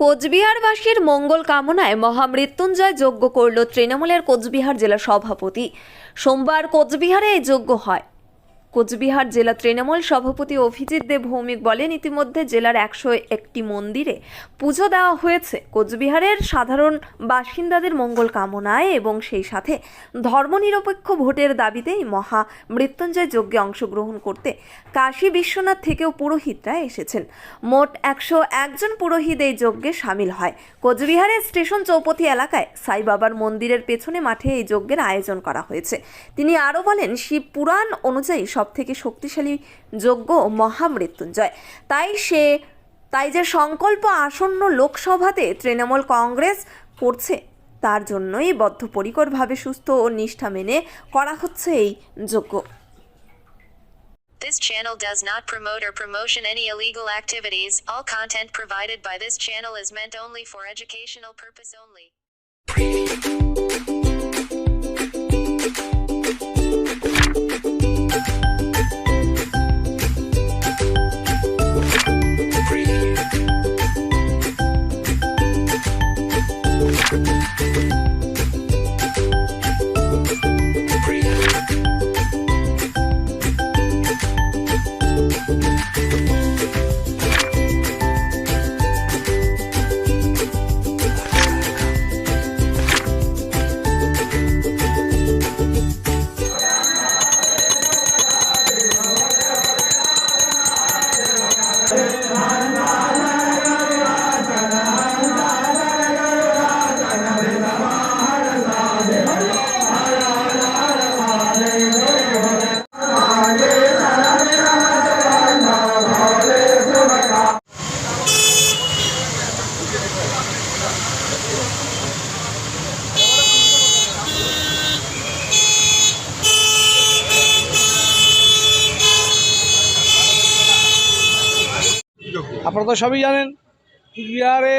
কোচবিহারবাসীর মঙ্গল কামনায় মহামৃত্যুঞ্জয় যজ্ঞ করল তৃণমূলের কোচবিহার জেলা সভাপতি। সোমবার কোচবিহারে এই যজ্ঞ হয়। কোচবিহার জেলা তৃণমূল সভাপতি অভিজিৎ দেব ভৌমিক বলেন, ইতিমধ্যে জেলার একশো একটি মন্দিরে পুজো দেওয়া হয়েছে। কোচবিহারের সাধারণ বাসিন্দাদের মঙ্গল কামনায় এবং সেই সাথে ধর্মনিরপেক্ষ ভোটের দাবিতে এই মহা মৃত্যুঞ্জয় যজ্ঞে অংশগ্রহণ করতে কাশী বিশ্বনাথ থেকেও পুরোহিতরা এসেছেন। মোট একশো একজন পুরোহিত এই যজ্ঞে সামিল হয়। কোচবিহারের স্টেশন চৌপতি এলাকায় সাই বাবার মন্দিরের পেছনে মাঠে এই যজ্ঞের আয়োজন করা হয়েছে। তিনি আরও বলেন, শিব পুরাণ অনুযায়ী সব থেকে শক্তিশালী যজ্ঞ মহামৃত্যুঞ্জয় তাই সে তাই যে সংকল্প আসন্ন লোকসভাতে তৃণমূল কংগ্রেস করছে তার জন্যই বদ্ধপরিকরভাবে সুস্থ ও নিষ্ঠা মেনে করা হচ্ছে এই যজ্ঞ This channel does not promote or promotion any illegal activities. All content provided by this channel is meant only for educational purpose only. আপনারা তো সবই জানেন, কুচবিহারে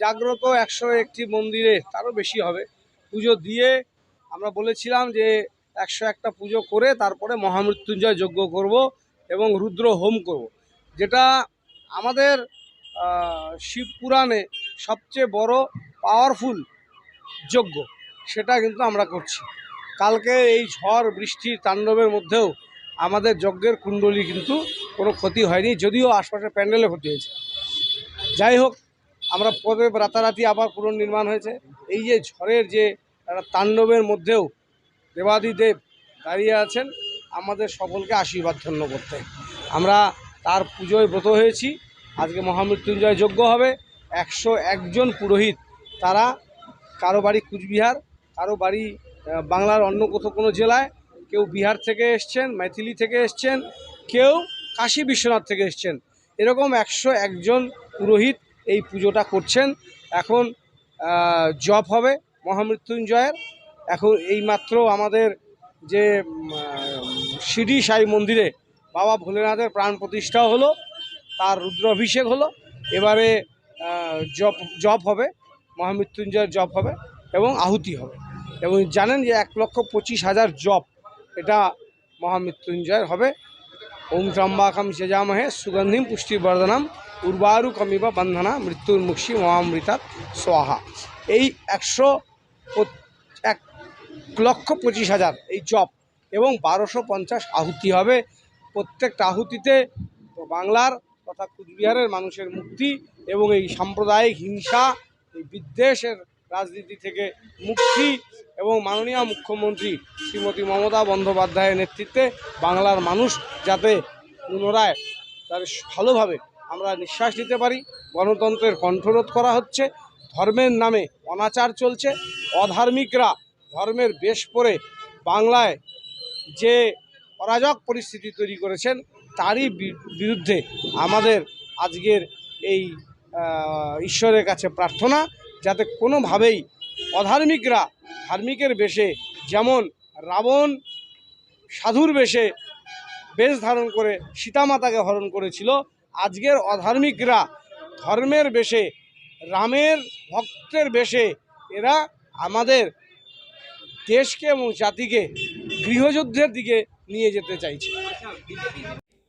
জাগ্রত একশো একটি মন্দিরে তারও বেশি হবে। পুজো দিয়ে আমরা বলেছিলাম যে একশো একটা পুজো করে তারপরে মহামৃত্যুঞ্জয় যজ্ঞ করব এবং রুদ্র হোম করব। যেটা আমাদের শিব পুরাণে সবচেয়ে বড় পাওয়ারফুল যজ্ঞ, সেটা কিন্তু আমরা করছি। কালকে এই ঝড়, বৃষ্টির তাণ্ডবের মধ্যেও আমাদের যজ্ঞের কুণ্ডলী কিন্তু কোনো ক্ষতি হয়নি, যদিও আশপাশের প্যান্ডেলে ক্ষতি হয়েছে। যাই হোক, আমরা পরে রাতারাতি আবার পুনর্নির্মাণ হয়েছে। এই যে ঝড়ের যে তাণ্ডবের মধ্যেও দেবাদিদেব দাঁড়িয়ে আছেন, আমাদের সকলকে আশীর্বাদ ধন্য করতে। আমরা তার পুজোয় ব্রত হয়েছি, আজকে মহামৃত্যুঞ্জয় যজ্ঞ হবে। একশো একজন পুরোহিত, তারা কারও বাড়ি কুচবিহার, কারও বাড়ি বাংলার অন্য কোথাও কোনো জেলায় কেউ বিহার থেকে এসছেন, মাইথিলি থেকে এসছেন, কেউ কাশী বিশ্বনাথ থেকে এসছেন। এরকম একশো একজন পুরোহিত এই পুজোটা করছেন। এখন জপ হবে মহামৃত্যুঞ্জয়ের। এখন এই মাত্র আমাদের যে সিডি সাই মন্দিরে বাবা ভোলেনাথের প্রাণ প্রতিষ্ঠা হলো, তার রুদ্রাভিষেক হলো, এবারে জপ জপ হবে, মহামৃত্যুঞ্জয়ের জপ হবে এবং আহুতি হবে। এবং জানেন যে এক লক্ষ পঁচিশ হাজার জব এটা মহামৃত্যুঞ্জয়ের হবে। ওম ত্রম্বাকম যজামহে সুগন্ধিম পুষ্টিবর্ধনম উর্বারু কমিবা বন্ধনা মৃত্যুর মুক্ষী মহামৃতাৎ সোহা এই একশো এক লক্ষ পঁচিশ হাজার এই জপ এবং বারোশো পঞ্চাশ আহুতি হবে। প্রত্যেকটা আহুতিতে বাংলার তথা কুচবিহারের মানুষের মুক্তি এবং এই সাম্প্রদায়িক হিংসা, এই বিদ্বেষের রাজনীতি থেকে মুক্তি এবং মাননীয় মুখ্যমন্ত্রী শ্রীমতী মমতা বন্দ্যোপাধ্যায়ের নেতৃত্বে বাংলার মানুষ যাতে পুনরায় তার ভালোভাবে আমরা নিঃশ্বাস নিতে পারি, গণতন্ত্রের কণ্ঠরোধ করা হচ্ছে, ধর্মের নামে অনাচার চলছে, অধার্মিকরা ধর্মের বেশ পরে বাংলায় যে অরাজক পরিস্থিতি তৈরি করেছেন, তারই বিরুদ্ধে আমাদের আজকের এই ঈশ্বরের কাছে প্রার্থনা যাতে কোনোভাবেই অধার্মিকরা ধার্মিকের বেশে, যেমন রাবণ সাধুর বেশে বেশ ধারণ করে সীতামাতাকে হরণ করেছিল, আজকের অধার্মিকরা ধর্মের বেশে, রামের ভক্তের বেশে, এরা আমাদের দেশকে এবং জাতিকে গৃহযুদ্ধের দিকে নিয়ে যেতে চাইছে।